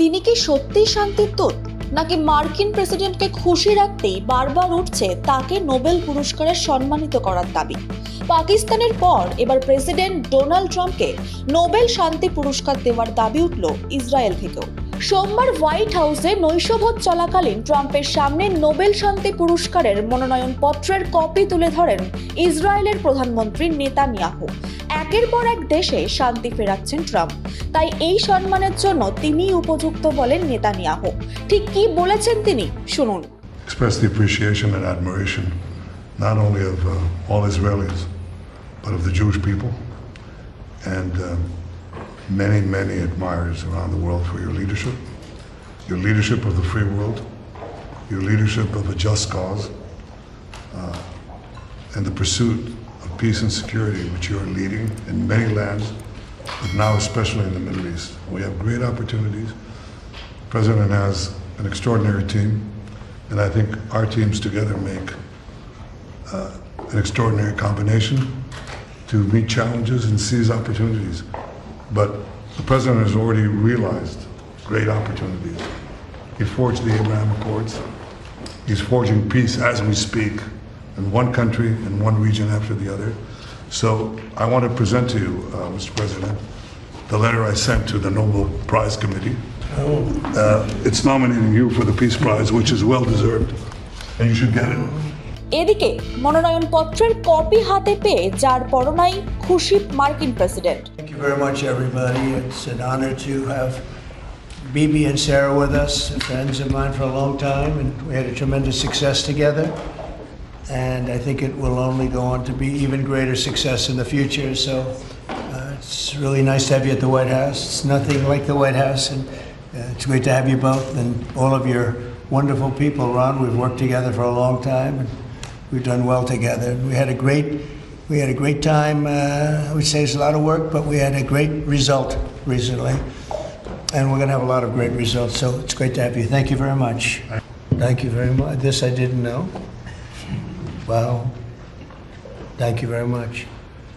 তিনি কি সত্যিই শান্তির দূত? নাকি মার্কিন প্রেসিডেন্টকে খুশি রাখতেই বারবার উঠছে তাকে নোবেল পুরস্কারে সম্মানিত করার দাবি? পাকিস্তানের পর এবার প্রেসিডেন্ট ডোনাল্ড ট্রাম্পকে নোবেল শান্তি পুরস্কার দেওয়ার দাবি উঠল ইসরায়েল থেকেও। সোমবার হোয়াইট হাউসে নৈশভোজ চলাকালীন ট্রাম্পের সামনে নোবেল শান্তি পুরস্কারের মনোনয়ন পত্রের কপি তুলে ধরেন ইসরায়েলের প্রধানমন্ত্রী নেতানিয়াহু। একের পর এক দেশে শান্তি ফেরাচ্ছেন ট্রাম্প। তাই এই সম্মানের জন্য তিনিই উপযুক্ত বলেন নেতানিয়াহু। ঠিক কি বলেছেন তিনি? শুনুন। Express the appreciation and admiration not only of uh, all Israelis, but of the Jewish people and um, many, many admirers around the world for your leadership, your leadership of the free world, your leadership of a just cause, uh, and the pursuit of peace and security, which you are leading in many lands, but now especially in the Middle East. We have great opportunities. The President has an extraordinary team, and I think our teams together make uh, an extraordinary combination to meet challenges and seize opportunities. But the President has already realized great opportunities. He forged the Abraham Accords. He's forging peace as we speak in one country and one region after the other. So I want to present to you, uh, Mr. President, the letter I sent to the Nobel Prize Committee. Uh, it's nominating you for the Peace Prize, which is well deserved, and you should get it. এদিকে মনোনয়ন পত্রের copy হাতে পেয়ে যার পরনাই খুশি মার্কিন president Thank you very much, everybody. It's an honor to have Bibi and Sarah with us, friends of mine for a long time, and we had a tremendous success together. And I think it will only go on to be even greater success in the future. So uh, it's really nice to have you at the White House. It's nothing like the White House, and uh, it's great to have you both and all of your wonderful people. Ron, we've worked together for a long time, and we've done well together. We had a great, we had a great time. Uh, I would say it's a lot of work, but we had a great result recently, and we're going to have a lot of great results. So it's great to have you. Thank you very much. Thank you very much. This I didn't know. Wow. Thank you very much.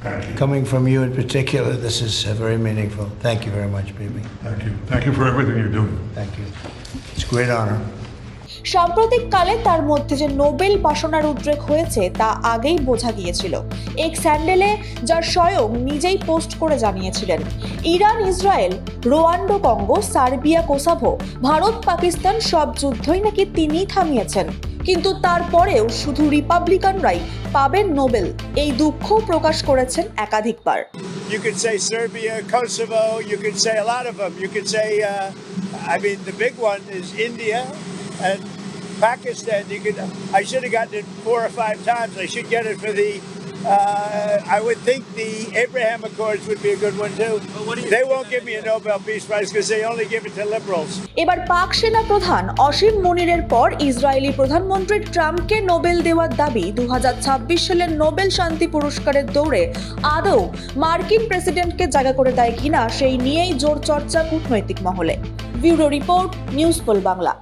Thank you. Coming from you in particular, this is uh, very meaningful. Thank you very much, Bibi. Thank you. Thank you for everything you're doing. Thank you. It's a great honor. সাম্প্রতিককালে তার মধ্যে যে Nobel বাসনার উদ্রেক হয়েছে তা আগেই বোঝা গিয়েছিল এক স্যান্ডেলে যা স্বয়ং নিজেই পোস্ট করে জানিয়েছিলেন Iran Israel Rwanda Congo Serbia Kosovo Bharat Pakistan সব যুদ্ধই নাকি তিনিই থামিয়েছেন কিন্তু তারপরেও শুধু রিপাবলিকানরাই পাবেন নোবেল এই দুঃখ প্রকাশ করেছেন একাধিকবার You could say Serbia, Kosovo. You could say a lot of them. You could say, uh, I mean, the big one is India and Pakistan. You could. I should have gotten it four or five times. I should get it for the. Uh, I would think the Abraham Accords would be a good one too. They won't give me a Nobel Peace Prize because they only give it to liberals. এবার পাক সেনা প্রধান অসীম মনিরের পর Israeli প্রধানমন্ত্রী ট্রাম্পকে Nobel দেওয়ার দাবি দু হাজার ছাব্বিশ সালের নোবেল শান্তি পুরস্কারের দৌড়ে আদৌ মার্কিন প্রেসিডেন্টকে জায়গা করে দেয় কিনা সেই নিয়েই জোর চর্চা কূটনৈতিক মহলে bureau report news poll Bangla